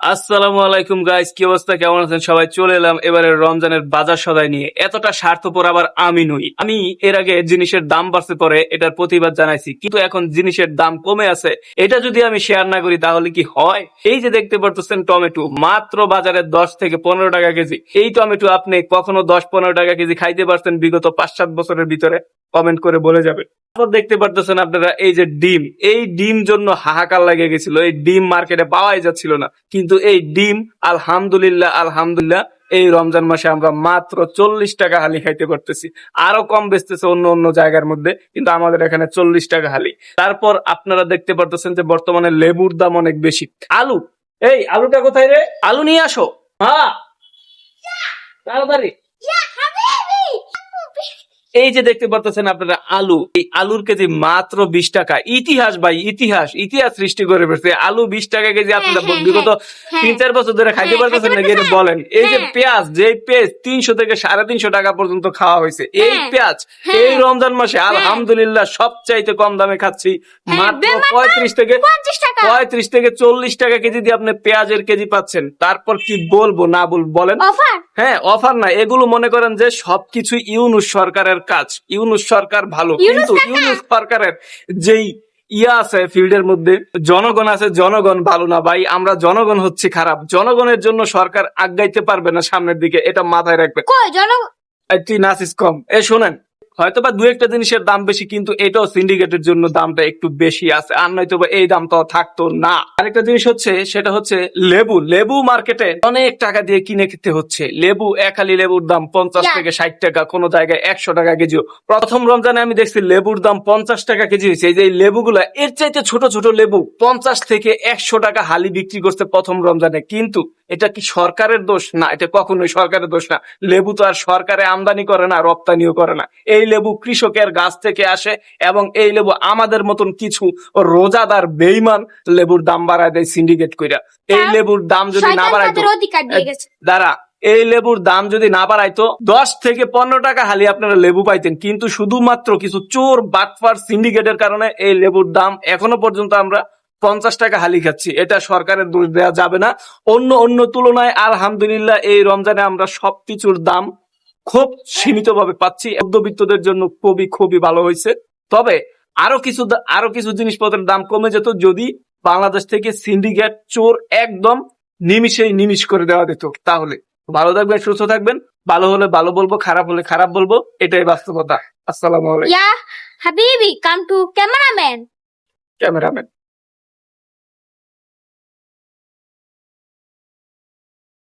আসসালামু আলাইকুম গাইস কি অবস্থা? কেমন আছেন? সবাই চলে এলাম এবারে রমজানের বাজার সদাই নিয়ে। এতটা স্বার্থপর আবার আমি নই। আমি এর আগে জিনিসের দাম বাড়ছে পরে এটার প্রতিবাদ জানাইছি, কিন্তু এখন জিনিসের দাম কমে আছে। এটা যদি আমি শেয়ার না করি, তাহলে কি হয়? এই যে দেখতে পারতেছেন টমেটো, মাত্র বাজারে দশ থেকে পনেরো টাকা কেজি। এই টমেটো আপনি কখনো দশ পনেরো টাকা কেজি খাইতে পারছেন বিগত পাঁচ সাত বছরের ভিতরে। কমেন্ট করে বলে যাবেন। তারপর দেখতে পারতেছেন আপনারা এই যে ডিম, এই ডিম জন্য হাহাকার লেগে গেছিল, এই ডিম মার্কেটে পাওয়াই যাচ্ছিল না। কিন্তু এই ডিম, আলহামদুলিল্লাহ আলহামদুলিল্লাহ, এই রমজান মাসে আমরা মাত্র চল্লিশ টাকা হালি খাইতে পারতেছি। আরও কম বেচতেছে অন্য অন্য জায়গার মধ্যে, কিন্তু আমাদের এখানে চল্লিশ টাকা হালি। তারপর আপনারা দেখতে পারতেছেন যে বর্তমানে লেবুর দাম অনেক বেশি। আলু, এই আলুটা কোথায় রে? আলু নিয়ে আসো। হ্যাঁ। তাড়াতাড়ি। এই যে দেখতে পারতেছেন আপনারা আলু এই আলুর কেজি মাত্র বিশ টাকা ইতিহাস ভাই ইতিহাস ইতিহাস সৃষ্টি করে ফেলছে। আলু বিশ টাকা কেজি আপনারা হ্যাঁ, বিগত হ্যাঁ। তিন চার বছর ধরে খাইতে হ্যাঁ, পারতেছেন নাকি এটা বলেন এই যে হ্যাঁ। পেঁয়াজ যে পেঁয়াজ তিনশো থেকে সাড়ে তিনশো টাকা পর্যন্ত খাওয়া হয়েছে এই হ্যাঁ, পেঁয়াজ হ্যাঁ। এই রমজান মাসে আলহামদুলিল্লাহ সবচাইতে কম দামে খাচ্ছি হ্যাঁ, মাত্র পঁয়ত্রিশ থেকে পঁয়ত্রিশ থেকে চল্লিশ টাকা কেজি দিয়ে আপনি পেঁয়াজের কেজি পাচ্ছেন। তারপর কি বলব না বলব বলেন। হ্যাঁ অফার না এগুলো মনে করেন যে সবকিছু ইউনুস সরকারের কাজ ইউনুস সরকার ভালো কিন্তু ইউনুস সরকারের যেই ইয়া আছে ফিল্ডের মধ্যে জনগণ আছে জনগণ ভালো না ভাই আমরা জনগণ হচ্ছে খারাপ। জনগণের জন্য সরকার আগাইতে পারবে না সামনের দিকে এটা মাথায় রাখবে। তুই নাচিস কম। এ শোনেন হয়তো বা দু একটা জিনিসের দাম বেশি কিন্তু এটাও সিন্ডিকেটের জন্য দামটা একটু বেশি আছে আর নয়তো বা এই দামটা থাকতো না। আরেকটা জিনিস হচ্ছে সেটা হচ্ছে লেবু। লেবু মার্কেটে অনেক টাকা দিয়ে কিনে খেতে হচ্ছে। লেবু এক হালি লেবুর দাম পঞ্চাশ থেকে ষাট টাকা কোনো জায়গায় একশো টাকা কেজিও প্রথম রমজানে আমি দেখছি লেবুর দাম পঞ্চাশ টাকা কেজি হয়েছে। এই যে লেবুগুলা এর চাইতে ছোট ছোট লেবু পঞ্চাশ থেকে একশো টাকা হালি বিক্রি করছে প্রথম রমজানে। কিন্তু এটা কি সরকারের দোষ? না এটা কখনোই সরকারের দোষ না। লেবু তো আর সরকারে আমদানি করে না রপ্তানিও করে না। এই লেবু কৃষকের গাছ থেকে আসে এবং এই লেবু আমাদের মতন কিছু রোজাদার বেইমান লেবুর দাম বাড়ায় দেয় সিন্ডিকেট কইরা। এই লেবুর দাম যদি না গেছে। দাঁড়া এই লেবুর দাম যদি না বাড়াইতো দশ থেকে পনেরো টাকা হালি আপনারা লেবু পাইতেন। কিন্তু শুধুমাত্র কিছু চোর বাটফার সিন্ডিকেটের কারণে এই লেবুর দাম এখনও পর্যন্ত আমরা পঞ্চাশ টাকা হালি খাচ্ছি। এটা সরকারের দোষ দেওয়া যাবে না। অন্য অন্য তুলনায় আলহামদুলিল্লাহ এই রমজানে আমরা সবকিছুর দাম খুব সীমিতভাবে পাচ্ছি। মধ্যবিত্তদের জন্য খুবই খুবই ভালো হয়েছে। তবে আরও কিছু আরও কিছু জিনিসপত্রের দাম কমে যেত যদি বাংলাদেশ থেকে সিন্ডিকেট চোর একদম নিমিশেই নিমিশ করে দেওয়া যেত। তাহলে ভালো থাকবেন সুস্থ থাকবেন। ভালো হলে ভালো বলব খারাপ হলে খারাপ বলব। এটাই বাস্তবতা। আসসালামু আলাইকুম। ইয়া হাবিবি কাম টু ক্যামেরাম্যান। ক্যামেরাম্যান।